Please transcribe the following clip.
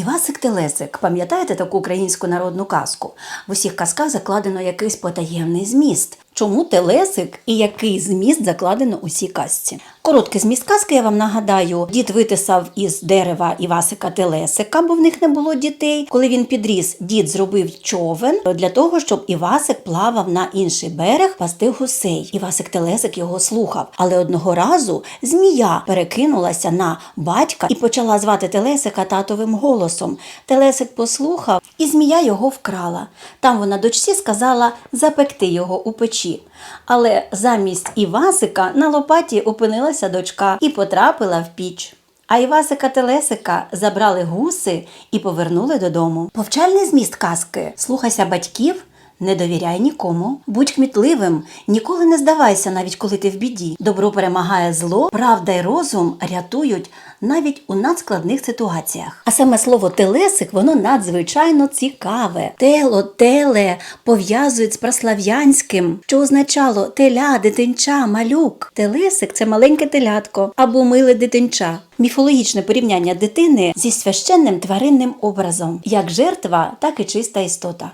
Івасик Телесик, пам'ятаєте таку українську народну казку? В усіх казках закладено якийсь потаємний зміст. Чому телесик і який зміст закладено у цій казці? Короткий зміст казки я вам нагадаю. Дід витисав із дерева Івасика Телесика, бо в них не було дітей. Коли він підріс, дід зробив човен для того, щоб Івасик плавав на інший берег, пасти гусей. Івасик Телесик його слухав. Але одного разу змія перекинулася на батька і почала звати Телесика татовим голосом. Телесик послухав, і змія його вкрала. Там вона дочці сказала запекти його у печі. Але замість Івасика на лопаті опинилася дочка і потрапила в піч. А Івасика Телесика забрали гуси і повернули додому. Повчальний зміст казки слухайся батьків. Не довіряй нікому, будь кмітливим, ніколи не здавайся, навіть коли ти в біді. Добро перемагає зло, правда й розум рятують навіть у надскладних ситуаціях. А саме слово телесик воно надзвичайно цікаве. Тело, теле пов'язують з прослав'янським, що означало теля, дитинча, малюк. Телесик це маленьке телятко або миле дитинча. Міфологічне порівняння дитини зі священним тваринним образом, як жертва, так і чиста істота.